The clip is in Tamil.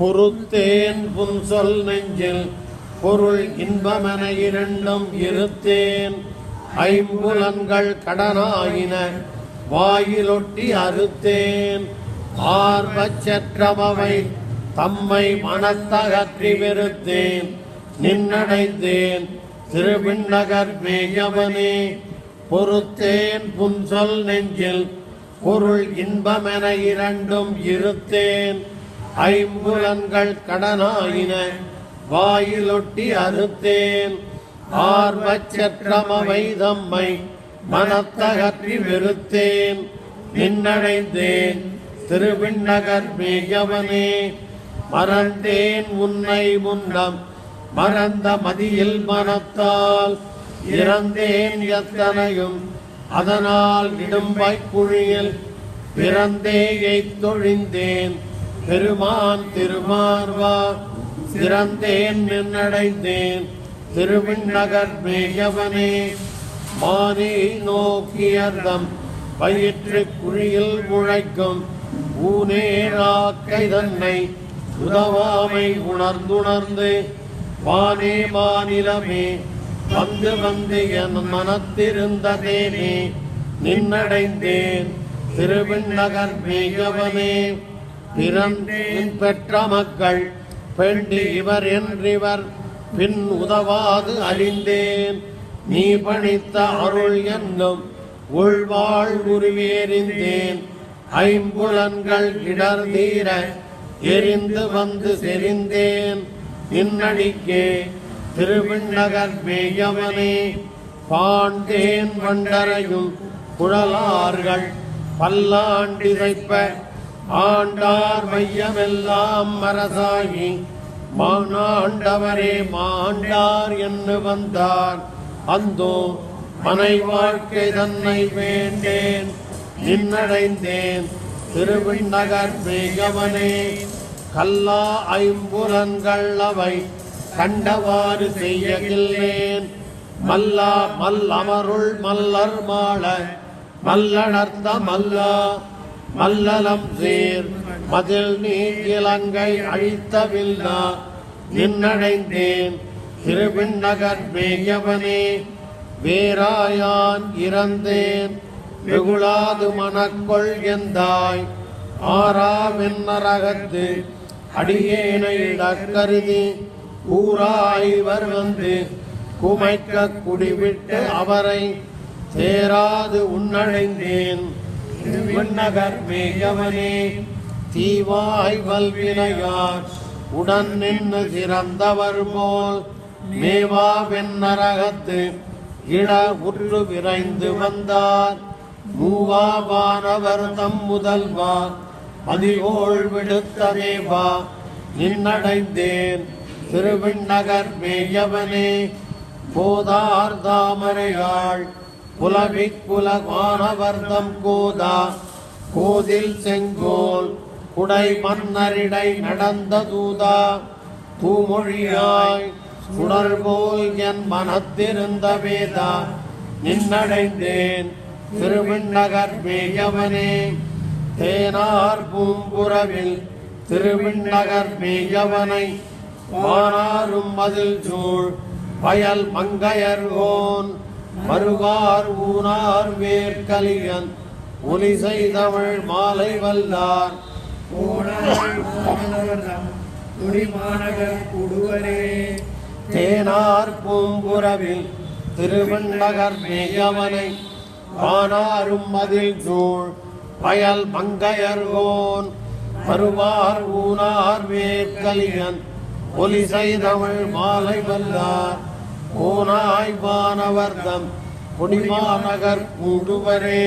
பொறுத்தேன் புன்சொல் நெஞ்சில் பொருள் இன்பமென இரண்டும் இருத்தேன். ஐம்புலன்கள் கடனாயின வாயிலொட்டி அறுத்தேன். ஆர்வச்சற்றபவை தம்மை மனத்தகற்றி வெறுத்தேன். நின்னடைந்தேன் திருவிண்ணகர் மேயவனே. பொறுத்தேன் புன்சொல் நெஞ்சில் பொருள் இன்பமென இரண்டும் இருத்தேன். ஐம்புலன்கள் கடனாயின. வாயிலொட்டி அறுத்தேன். ஆர்வச்சற்றமவை தம்மை மனத்தகற்றி வெறுத்தேன். நின்னடைந்தேன் திருவிண்ணகர் மேயவனே மறந்தேன் உன்னை முன்னம். மறந்த மதியில் மனத்தால் இறந்தேன் எத்தனையும். அதனால் இடும்பாய்க் குழியில் பிறந்தே எய்த்தொழிந்தேன் பெருமான் திருமார்வா சிறந்தேன் நின்னடைந்தேன் திருவிண்ணகர் மேயவனே. மானே நோக்கியர்தம் வயிற்று குழியில் முழைக்கும் ஊனேராக்கை தன்னை உதவாமை உணர்ந்துணர்ந்து வானே மாநிலமே வந்து வந்து என் மனத்திருந்ததேனே நின்னடைந்தேன் திருவிண்ணகர் மேயவனே. பெற்ற மக்கள் பெண்டு இவர் என்றிவர் பின் உதவாது அறிந்தேன் நீ பணித்த அருள் என்னும் உள்வாழ் உருவேறிந்தேன். ஐம்புலன்கள் இடர் தீர எரிந்து வந்து செறிந்தேன். நின்னடிக்கே திருவிண்ணகர் மேயவனே பாண்டேன் வண்டரையும் குழலார்கள் பல்லாண்டிதைப்ப ஆண்டார் மையமெல்லாம் மரசாகி மானாண்டவரே மாண்டார் என்று வந்தார். அந்தோ மனை வாழ்க்கை தன்னை வேண்டேன் நின்னடைந்தேன். திருவிண்ணகர் மேகவனே கல்லா ஐம்புலன்கள் அவை கண்டவாறு செய்யகில்லேன். மல்லா மல்லமருள் மல்லர் மாள மல்லடர்ந்த மல்லா மல்லலம் சீர். மதில் நீர் இலங்கை அழித்தவில்லா நின்னடைந்தேன். திருவிண்ணகர் மேயவனே வேராயான் இறந்தேன். வெகுளாது மனக்கொள் எந்தாய் ஆறாவென்னரகத்து அடியேனை கருதி ஊராய்வர் வந்து குமைக்க குடிவிட்டு அவரை சேராது உன்னழைந்தேன் விண்ணகர் மேயவனே தீவாய் வல்வினையார் உடன் நின்று சிறந்தவர் போல் மேவா வெண்ணரகத்து இட உற்று விரைந்து வந்தார். மூவாவானவர் தம் முதல்வா பதிகோள் விடுத்த தேவா நின்னடைந்தேன். திருவிண்ணகர் மேயவனே போதார் தாமரையாள் புலவிக் கூதா. கூதில் செங்கோல் குடை மன்னரிடை நடந்த தூதா. தூமொழியாய் சுடர் போல் என் மனத்திருந்த வேதா. நின்னடைந்தேன் திருவிண்ணகர் மேயவனே. தேனார் பூம்புறவில் திருவிண்ணகர் மேயவனை வானாரும் மதில் சூழ் வயல் மங்கையர்கோன் மறுகார் ஊனார் வேர்க்கலியன் ஒலி செய்தவள் மாலை வல்லார். தேனார் பூம்புறவில் திருவண்ணகர் மேயவனை வானாரும் மதில் சூழ் பயல் மங்கையர்கோன் வருவார் ஊனார் வேர்க்கலியன் ஒலி செய்தவள் மாலை வல்லார். கோனாய் வானவர்தம் குடிமாநகர் கூடுவரே